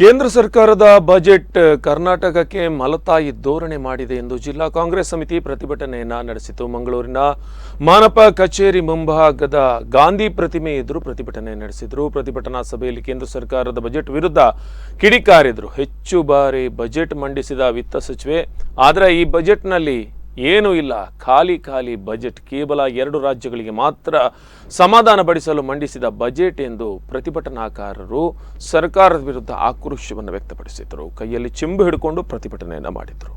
ಕೇಂದ್ರ ಸರ್ಕಾರದ ಬಜೆಟ್ ಕರ್ನಾಟಕಕ್ಕೆ ಮಲತಾಯಿ ಧೋರಣೆ ಮಾಡಿದೆ ಎಂದು ಜಿಲ್ಲಾ ಕಾಂಗ್ರೆಸ್ ಸಮಿತಿ ಪ್ರತಿಭಟನೆಯನ್ನ ನಡೆಸಿತು. ಮಂಗಳೂರಿನ ಮಾನಪ ಕಚೇರಿ ಮುಂಭಾಗದ ಗಾಂಧಿ ಪ್ರತಿಮೆ ಎದುರು ಪ್ರತಿಭಟನೆ ನಡೆಸಿದರು. ಪ್ರತಿಭಟನಾ ಸಭೆಯಲ್ಲಿ ಕೇಂದ್ರ ಸರ್ಕಾರದ ಬಜೆಟ್ ವಿರುದ್ಧ ಕಿಡಿಕಾರಿದರು. ಹೆಚ್ಚು ಬಾರಿ ಬಜೆಟ್ ಮಂಡಿಸಿದ ವಿತ್ತ ಸಚಿವೆ. ಆದರೆ ಈ ಬಜೆಟ್ನಲ್ಲಿ ಏನೂ ಇಲ್ಲ. ಖಾಲಿ ಖಾಲಿ ಬಜೆಟ್ ಕೇವಲ ಎರಡು ರಾಜ್ಯಗಳಿಗೆ ಮಾತ್ರ ಸಮಾಧಾನ ಪಡಿಸಲು ಮಂಡಿಸಿದ ಬಜೆಟ್ ಎಂದು ಪ್ರತಿಭಟನಾಕಾರರು ಸರ್ಕಾರದ ವಿರುದ್ಧ ಆಕ್ರೋಶವನ್ನು ವ್ಯಕ್ತಪಡಿಸಿದರು ಕೈಯಲ್ಲಿ ಚಿಂಬು ಹಿಡ್ಕೊಂಡು ಪ್ರತಿಭಟನೆಯನ್ನು ಮಾಡಿದರು.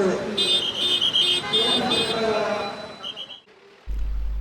കൊടുക്കുന്നത്